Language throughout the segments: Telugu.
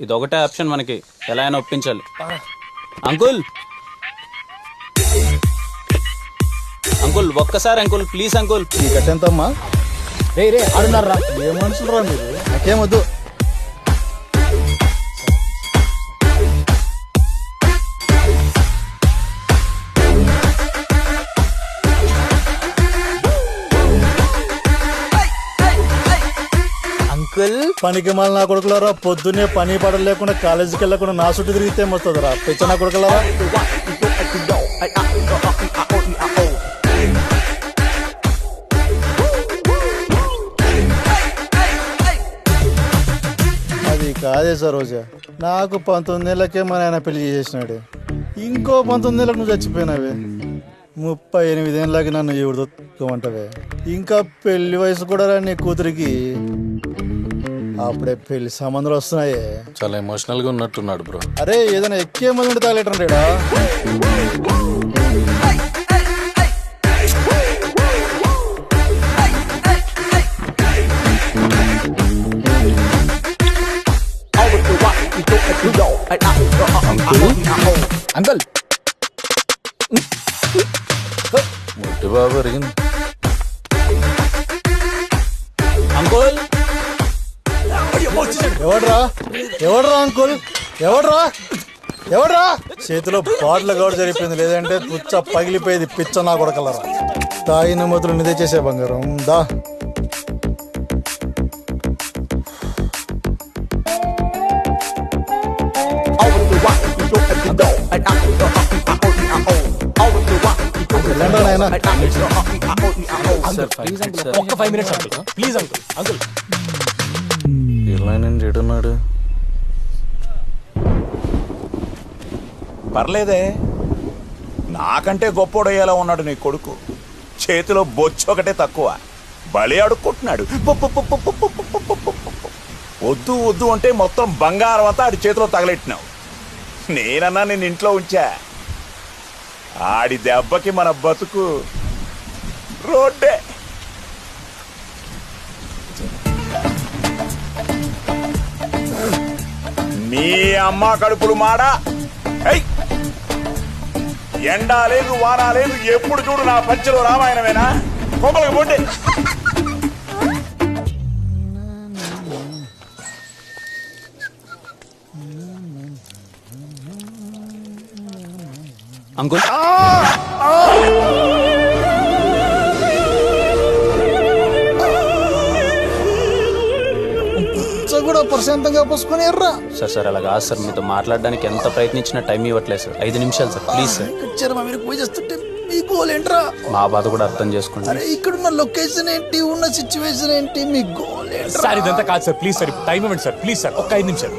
ఇది ఒకటే ఆప్షన్ మనకి. ఎలా అయినా ఒప్పించాలి. అంకుల్! అంకుల్ ఒక్కసారి అంకుల్ ప్లీజ్ అంకుల్. ఈ కట్టెంతమ్మా? రే రే ఆడున్నారా? ఏ మనుషులు రా మీరు? నాకేమొద్దు పనికి మళ్ళీ నా కొడుకులారా పొద్దున్నే పని పడలు లేకుండా కాలేజీకి వెళ్ళకుండా నా చుట్టూ తిరిగితే వస్తుందిరా పిచ్చ నా కొడుకులారా? అది కాదే సరోజా. నాకు పంతొమ్మిది ఏళ్ళకే మా నాయన పెళ్ళి చేసినాడు ఇంకో పంతొమ్మిది ఏళ్ళకి నువ్వు చచ్చిపోయినావే. ముప్పై ఎనిమిది ఏళ్ళకి నన్ను దొక్కమంటావే? ఇంకా పెళ్ళి వయసు కూడా రా నీ కూతురికి. అప్పుడే పెళ్ళి సంబంధాలు వస్తున్నాయే. చాలా ఎమోషనల్గా ఉన్నట్టున్నాడు బ్రో అరే ఏదైనా ఎక్కే మంది ఉంటే తాగలేటండిడా అంకుల్. బాబు అరిగింది. ఎవడ్రా అంకుల్? ఎవడ్రా? ఎవడ్రా? చేతిలో బాటిల్ గౌడ జరిగిపోయింది. లేదంటే పుచ్చ పగిలిపోయేది. పిచ్చ నా కొడకలరా. తాగిన మొదలు నిదే చేసే బంగారం? దా. ఒక్క five minutes uncle. Please uncle. Uncle. ఇలా నేను పర్లేదే నాకంటే గొప్పోడయ్యేలా ఉన్నాడు నీ కొడుకు చేతిలో బొచ్చు ఒకటే తక్కువ బలి అడుక్కుంటున్నాడు వద్దు వద్దు అంటే మొత్తం బంగారం అంతా ఆడి చేతిలో తగలెట్టినావు నేనన్నా నేను ఇంట్లో ఉంచా ఆడి దెబ్బకి మన బతుకు రోడ్డే మీ అమ్మ కడుపులు మాడా ఎండా లేదు వానా లేదు ఎప్పుడు చూడు నా పంచలో రామాయణమేనా? కొమ్మలకి పోండి. అంకుల్? కూడా ప్రశాంతంగా పోసుకొని ఎర్రా. సార్ సార్ అలా కాదు సార్. మీతో మాట్లాడడానికి ఎంత ప్రయత్నించినా టైం ఇవ్వట్లేదు సార్. ఐదు నిమిషాలు సార్ ప్లీజ్ సార్. ఇక్కడ మీరు పూజ చేస్తుంటే మీ గోల్ ఏంట్రా? మా బాధ కూడా అర్థం చేసుకోండి. అరే ఇక్కడున్న లొకేషన్ ఏంటి? ఉన్న సిచ్యువేషన్ ఏంటి? మీ గోల్ ఏంట్రా? సార్ ఇదంతా కాదు సార్. ప్లీజ్ సార్ టైం ఇవ్వండి సార్. ప్లీజ్ సార్ ఒక్క ఐదు నిమిషాలు.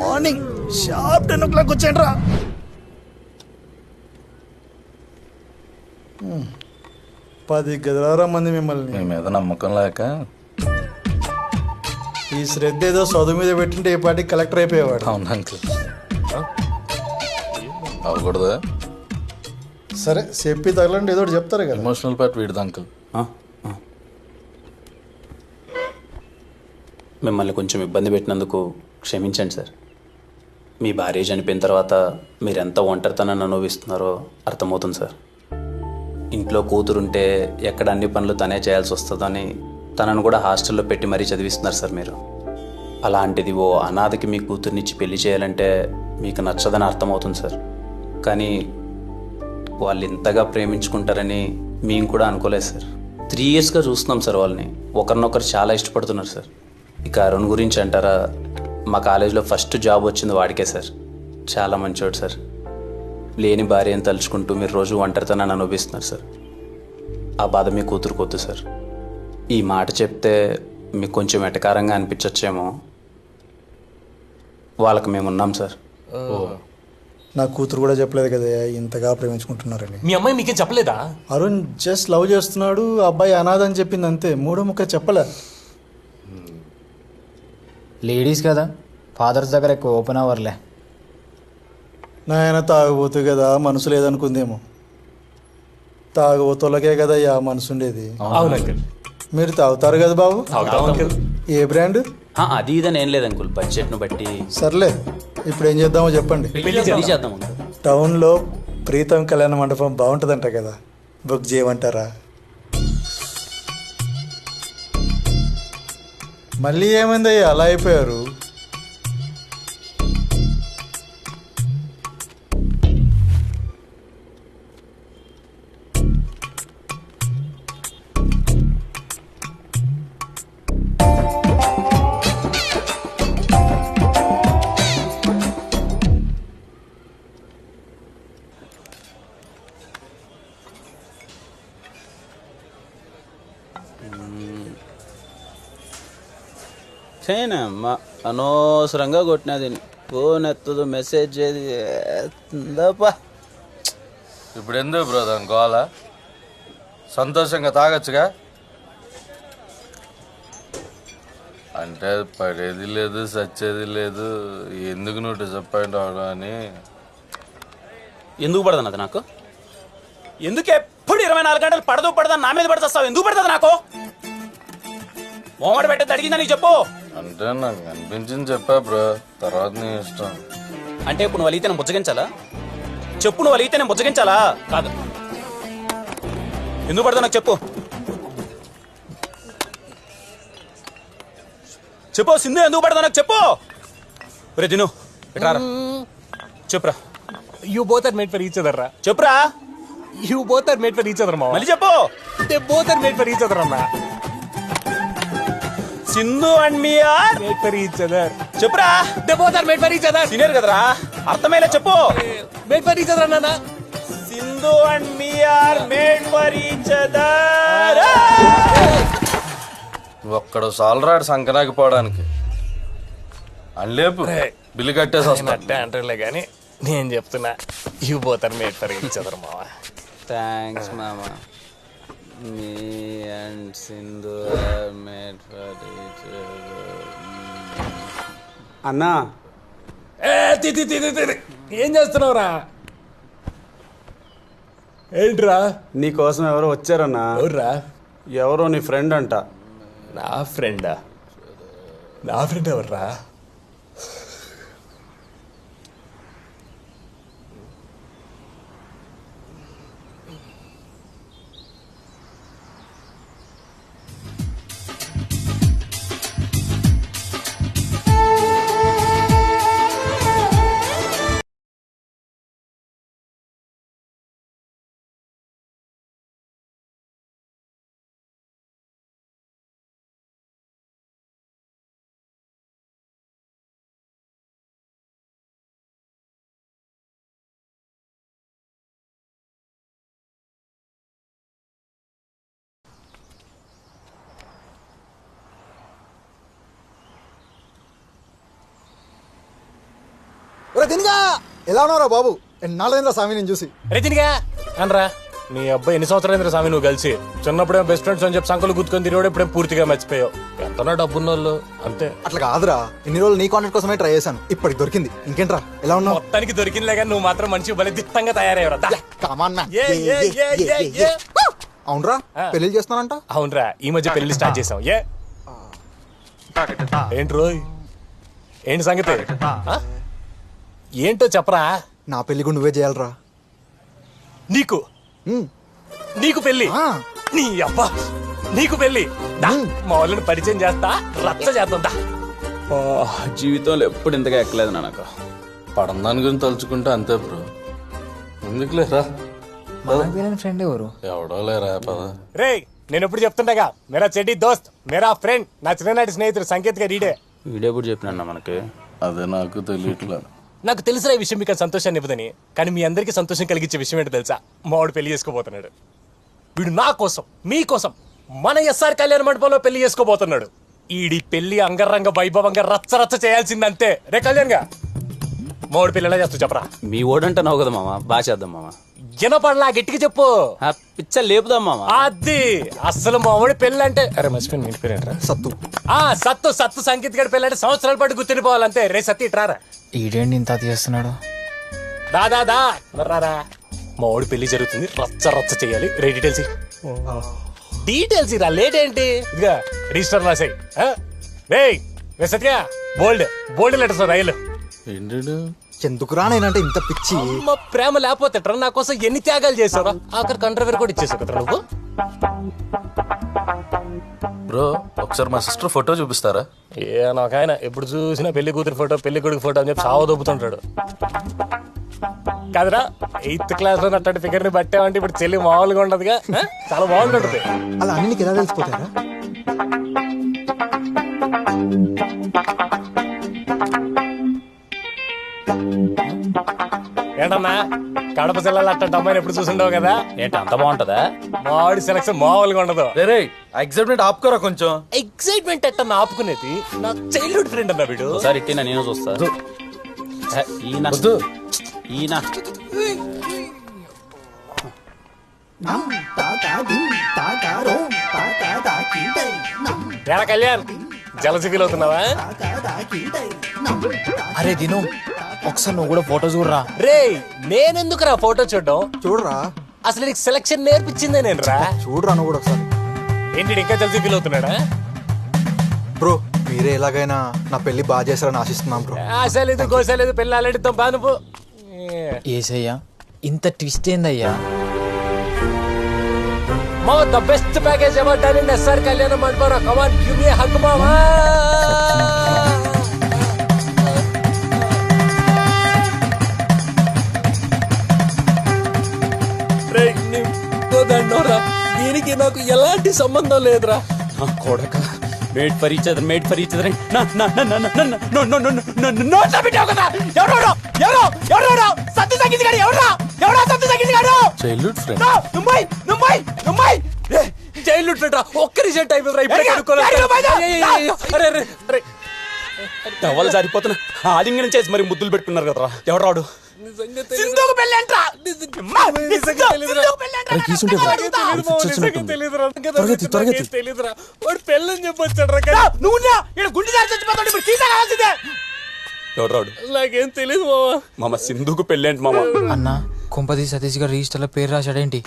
Morning sharp ten o'clock వచ్చేయండిరా. పది గదిలారా మంది మిమ్మల్ని. మీ మీద నమ్మకం లేక ఈ శ్రద్ధ ఏదో చదువు మీద పెట్టింటే ఏ పాటికి కలెక్టర్ అయిపోయేవాడు. అవును అంకుల్. అవ్వకూడదా? సరే చెప్పి తగలండి ఏదో ఒకటి చెప్తారు కదా. ఎమోషనల్ పార్ట్ వీడిది అంకుల్. మిమ్మల్ని కొంచెం ఇబ్బంది పెట్టినందుకు క్షమించండి సార్. మీ భార్య చనిపోయిన తర్వాత మీరు ఎంత ఒంటరితనాన్ని అనుభవిస్తున్నారో అర్థమవుతుంది సార్. ఇంట్లో కూతురుంటే ఎక్కడ అన్ని పనులు తనే చేయాల్సి వస్తుందని తనను కూడా హాస్టల్లో పెట్టి మరీ చదివిస్తున్నారు సార్ మీరు. అలాంటిది ఓ అనాథకి మీ కూతుర్నిచ్చి పెళ్ళి చేయాలంటే మీకు నచ్చదని అర్థమవుతుంది సార్. కానీ వాళ్ళు ఇంతగా ప్రేమించుకుంటారని మేము కూడా అనుకోలేదు సార్. త్రీ ఇయర్స్గా చూస్తున్నాం సార్ వాళ్ళని. ఒకరినొకరు చాలా ఇష్టపడుతున్నారు సార్. ఇక అరుణ్ గురించి అంటారా? మా కాలేజీలో ఫస్ట్ జాబ్ వచ్చింది వాడికే సార్. చాలా మంచివాడు సార్. లేని భార్యను తలుచుకుంటూ మీరు రోజు ఒంటరితనాన్ని అనుభవిస్తున్నారు సార్. ఆ బాధ మీ కూతురు కొద్దు సార్. ఈ మాట చెప్తే మీకు కొంచెం ఎటకారంగా అనిపించచ్చేమో. వాళ్ళకి మేము ఉన్నాం సార్. నా కూతురు కూడా చెప్పలేదు కదా ఇంతగా ప్రేమించుకుంటున్నారని. మీ అమ్మాయి మీకేం చెప్పలేదా? అరుణ్ జస్ట్ లవ్ చేస్తున్నాడు ఆ అబ్బాయి అనాథ అని చెప్పింది అంతే. మూడో ముక్క చెప్పలే. లేడీస్ కదా ఫాదర్స్ దగ్గర ఎక్కువ ఓపెన్ అవర్లే. నాయన తాగబోతు కదా మనసు లేదనుకుందేమో. తాగబోతులకే కదా మనసు ఉండేది అవును మీరు తాగుతారు కదా బాబు? అంకుల్ ఏ బ్రాండ్? ఆ, అది ఇదని ఏం లేదు అంకుల్. బడ్జెట్ను బట్టి. సర్లే ఇప్పుడు ఏం చేద్దామో చెప్పండి. పెళ్ళి చేద్దాం అంకుల్. టౌన్లో ప్రీతం కళ్యాణ మండపం బాగుంటుందంట కదా. బుక్ చేయమంటారా? మళ్ళీ ఏమైందయ్యా? అలా అయిపోయారు. చేయనమ్మా అనవసరంగా కొట్టినది. Phone ఎత్తదు message ఎత్తుందప్పా. ఇప్పుడు ఎందుకు బ్రో దాని గోల? సంతోషంగా తాగొచ్చుగా? అంటే పడేది లేదు సచ్చేది లేదు. ఎందుకు నువ్వు డిసప్పాయింట్ అవడం అని? ఎందుకు పడదు అది నాకు? ఎందుకు ఎప్పుడు ఇరవై నాలుగు గంటలు పడదు పడదా నా మీద పడుతావు ఎందుకు పడుతుంది నాకు? మోమడ పెట్టేది అడిగిందా నీకు చెప్పు. అంటే నాకు అనిపించింది చెప్పా బ్రో తర్వాత నీ ఇష్టం. అంటే ఇప్పుడు నువ్వు అలిగితే నేను బుజ్జగించాలా? చెప్పు నువ్వు అలిగితే నేను బుజ్జగించాలా? కాదు. ఎందుకు పడతా నాకు చెప్పు. చెప్పు సింధు ఎందుకు పడతా నాకు చెప్పు. రే ఇట్రారా చెప్పురా. You both are made for each other రా. చెప్పురా. You both are made for each other మా మళ్ళీ చెప్పు. They both are made for each other అమ్మా. Sindhu and me are? Made for each other చెప్పురా. They both are made for each other senior కదరా. అర్థమయ్యేలా చెప్పు. మేడ్ ఫర్ ఈచ్ అదర్ అన్నా Sindhu and me are made for each other ఒక్కడు సాలరాడు సంకనాకి పోవడానికి అని లేపు. బిల్లు కట్టేసి వస్తా. అంటారులే కానీ నేను చెప్తున్నా you both are made for each other మావా. థ్యాంక్స్ మామా. Me and Sindhu are made for each అన్నా. ఏ తి తి తి తి, తి. ఏం చేస్తున్నావురా? ఏంట్రా? నీకోసం ఎవరో వచ్చారన్నా. ఎవర్రా? ఎవరో నీ ఫ్రెండ్ అంట. నా ఫ్రెండా? నా ఫ్రెండ్ ఎవర్రా? తినిగా ఎలా ఉన్నారా బాబు? ఎన్నాళ్ళైందా స్వామి నేను చూసి. రజనిగా! అనరా నీ అబ్బాయి ఎన్ని సంవత్సరాలు స్వామి నువ్వు కలిసి? చిన్నప్పుడే బెస్ట్ ఫ్రెండ్స్ అని చెప్పి సంకలు గుర్తుకొని తిరిగి ఇప్పుడే పూర్తిగా మర్చిపోయావు? ఎంతనా డబ్బున్న వాళ్ళు అంతే. అట్లా కాదురా. ఇన్ని రోజులు నీ కాంటాక్ట్ కోసమే ట్రై చేశాను. ఇప్పటికి దొరికింది. ఇంకేంట్రా? ఎలా ఉన్నావు? మొత్తానికి దొరికిందిలే కానీ నువ్వు మాత్రం భలే దిట్టంగా తయారయ్యవరా. కమాన్. అవునరా? పెళ్ళి చేస్తానంట అవునరా. ఈ మధ్య పెళ్ళి స్టార్ట్ చేసాం ఏ? ఏంటి రోయ్? ఏంటి సంగతి? ఏంటో చెప్పరా? నా పెళ్ళి కూడా నువ్వే చేయాలరా. నీకు. నీకు పెళ్ళి ఆ. నీ అబ్బా. నీకు పెళ్ళి దా, మా వాళ్ళని పరిచయం చేస్తా రచ్చ చేద్దాం. జీవితంలో ఎప్పుడు ఇంతగా ఎక్కలేదు నాకు పడం దాని గురించి తలుచుకుంటే అంతే బ్రో. ఎందుకు లేరా ఫ్రెండ్ ఎవరు? ఎవడో లేరా పద. రేయ్ నేను ఎప్పుడు చెప్తుండగా మేరా చెడ్డి దోస్త్ మేరా ఫ్రెండ్ నా చిన్ననాటి స్నేహితుడు సంకేత్ గారు ఈడే వీడియో కూడా చెప్పినా మనకి? అదే నాకు తెలియట్లా నాకు తెలిసిన ఈ విషయం మీకు సంతోషాన్ని ఇవ్వదని కానీ మీ అందరికీ సంతోషం కలిగించే విషయం ఏంటో తెలుసా? మావాడు పెళ్ళి చేసుకోబోతున్నాడు. వీడు నా కోసం మీ కోసం మన ఎస్ఆర్ కళ్యాణ మండపంలో పెళ్ళి చేసుకోబోతున్నాడు. ఈడి పెళ్ళి అంగరంగ వైభవంగా రచ్చ రచ్చ చేయాల్సిందంతే. రే కళ్యాణ్గా మూడు పిల్లలే చేస్తూ చెప్పరా? మీ ఓడంటున్నావు కదా మామ బాగా చేద్దాం మామ వినపడలా గట్టిగా చెప్పు. ఆ పిచ్చ లేపుదాం మామ అది అసలు మామిడి పెళ్ళి అంటే అరే మర్చిపోయింది ఇంటి పేరేంట్రా? సత్తు. ఆ సత్తు సత్తు సంగీత్ గడి పెళ్ళి అంటే సంవత్సరాల పాటు గుర్తుండిపోవాలంతే. రే సత్తి ఇట్రారా ఈడేంటి ఇంత చేస్తున్నాడు? దా దా దా. మరి రారా? మా వాడి పెళ్ళి జరుగుతుంది. రచ్చ రచ్చ చేయాలి. రే డీటెయిల్స్. డీటెయిల్స్ ఇరా లేట్ ఏంటి? ఇదిగా రిజిస్టర్ రాసాయి. రే రే సత్య బోల్డ్ బోల్డ్ లెటర్స్ రైలు. ఏంటి ఎందుకురా నేనంటే ఇంత పిచ్చి? అమ్మ ప్రేమ లేకపోతే ట్రా నా కోసం ఎన్ని త్యాగాలు చేసావా ఆఖరి కంట్రవేర్ కూడా ఇచ్చేసావు కదా నువ్వు? బ్రో ఒకసారి మా సిస్టర్ ఫోటో చూపిస్తారా? ఏ నాకు ఆయన ఎప్పుడు చూసినా పెళ్ళి కూతురు ఫోటో పెళ్ళి కొడుకు ఫోటో అని చెప్పి సావ దొబ్బుతుంటాడు. కాదురా ఎయిత్ క్లాస్లో అట్లాంటి ఫిగర్ని పట్టామంటే ఇప్పుడు చెల్లి మామూలుగా ఉండదుగా ఆ? చాలా బాగుంటుంది అలా అన్ని నీకు ఎలా తెలిసిపోతారా ఏంటన్నా? కడప జిల్లాలో అట్లాంటి అమ్మాయిని ఎప్పుడు చూసిండవు కదా? ఏంటి అంత బాగుంటుందా? మామిడి సెలక్షన్ మామూలుగా ఉండదు. రే ఆ ఎగ్జైట్మెంట్ ఆపుకోరా కొంచెం. ఎక్సైట్మెంట్ ఎట్ట ఆపుకునేది? నా చైల్డ్హుడ్ ఫ్రెండ్ అన్న వీడు. ఒకసారి ఇట్టినా నేను చూస్తా. ఈయన ఈయన ఎలా కళ్యాణ్ జలసి ఫీల్ అవుతున్నావా అరే దిను. ఒకసారి నువ్వు కూడా ఫోటో చూడరా రే. నేనెందుకు రా ఫోటో చూడడం? చూడరా. అసలు నీకు సెలక్షన్ నేర్పించిందే నేను రా చూడరా నువ్వు కూడా ఒకసారి. ఏంటి ఇంకా జలసి ఫీల్ అవుతున్నాడా? బ్రో మీరే ఎలాగైనా నా పెళ్ళి బాగా చేస్తారని ఆశిస్తున్నాం బ్రో. ఆశలేదు గోసలేదు పెళ్ళి ఆలడితో బానుపు ఏసయ్యా ఇంత ట్విస్ట్ ఏందయ్యా? మా the best package ever done in SR Kalyana Mandapam come on give me hug మామా దీనికి నాకు ఎలాంటి సంబంధం లేదురా. నా కొడక. Made for each other made for each other. నోట్ల పెట్టావు కదా. సత్య సత్య చైల్డ్హుడ్ ఫ్రెండ్ ముంబై ముంబై ముంబై రా. ఒక్క ఇప్పుడే కనుక్కోలేదు. టవల్ సరిపోతున్నా ఆలింగనం చేసి మరి ముద్దులు పెట్టుకున్నారు కదరా. ఎవడు రాడు? సింధుకు పెళ్ళంట్రా? నిజంగా తెలీదురా. త్వరగతి, త్వరగతి. తెలీదురా వాడు పెళ్ళని చెప్పొచ్చాడు రా నువ్వు ఇక్కడ గుండె చచ్చిపోతాడు. ఇప్పుడు నాకేం తెలియదు మామ సింధుకు పెళ్ళేంటి మామ? అన్న కుంపతి సతీష్ గారు రిజిస్టర్లో పేరు రాశాడేంటి?